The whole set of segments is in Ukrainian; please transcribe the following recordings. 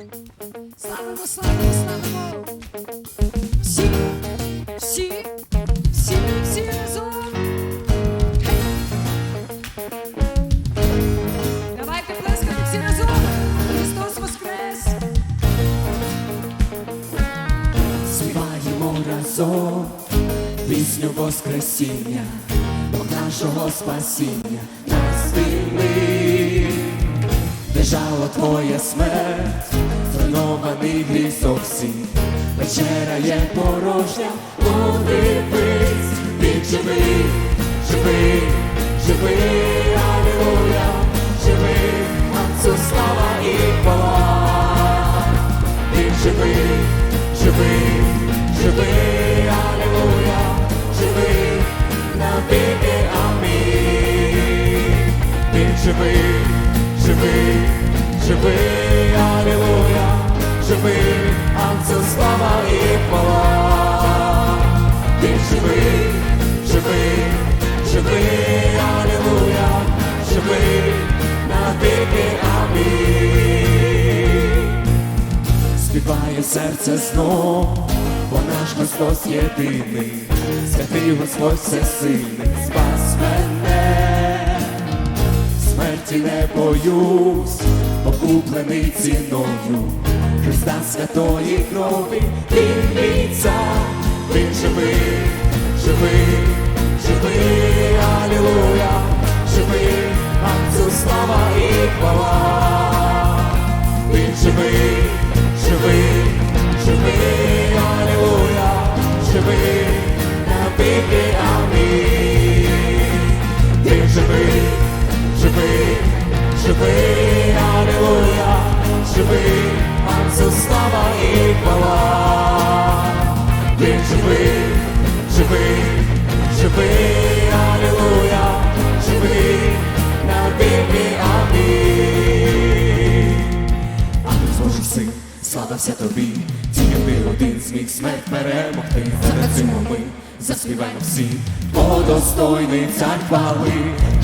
Славимо, славимо, славимо! Всі, всі, всі, всі разом! Давайте плескати всі разом! Христос Воскрес! Співаємо разом пісню Воскресіння, Бог нашого спасіння нас звільнив. Лежала твоя смерть, зруйнований гріх зовсім, вечера є порожня, подивись, він живий, живий, живий, алілуя, живий, Отцу слава і хвала. Він живий, живий, живий, алілуя, живий, навіки, амінь. Він живий, живий, живий, алілуя, живий, Отцю слава і хвала. Він живий, живий, живий, алілуя, живий, навіки, амінь. Співає серце знов, бо наш Христос єдиний, святий Господь всесильний, спас мене, смерті не боюсь, покуплений ціною, Христа святої крові, Він мій цар, Він живий, живий, живий, алілуя, живий, Отцу слава і хвала. Він живий, живий, живий, алілуя, живий, навіки, амінь. Живий, Отцу слава і хвала. Він живий, живий, живий, алілуя, живий, навіки, амінь. Ангел Божий син, славився тобі, тільки ти один зміг смерть перемогти. Затанцюємо ми, заспіваємо. Всі, бо достойний цар хвали.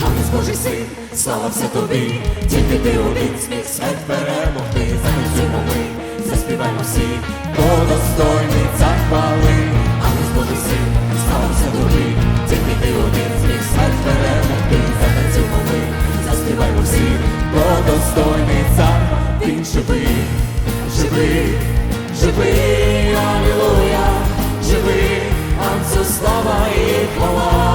Ангел Божий син, славився тобі, тільки ти один зміг смерть перемогти. Затанцюємо ми, заспіваємо всі, бо достойний цар хвали. Ангел Божий син, славився тобі, тільки ти один зміг смерть перемогти. Затанцюємо ми, заспіваємо всі, бо достойний цар, він живий, живий, живий, слава і хвала.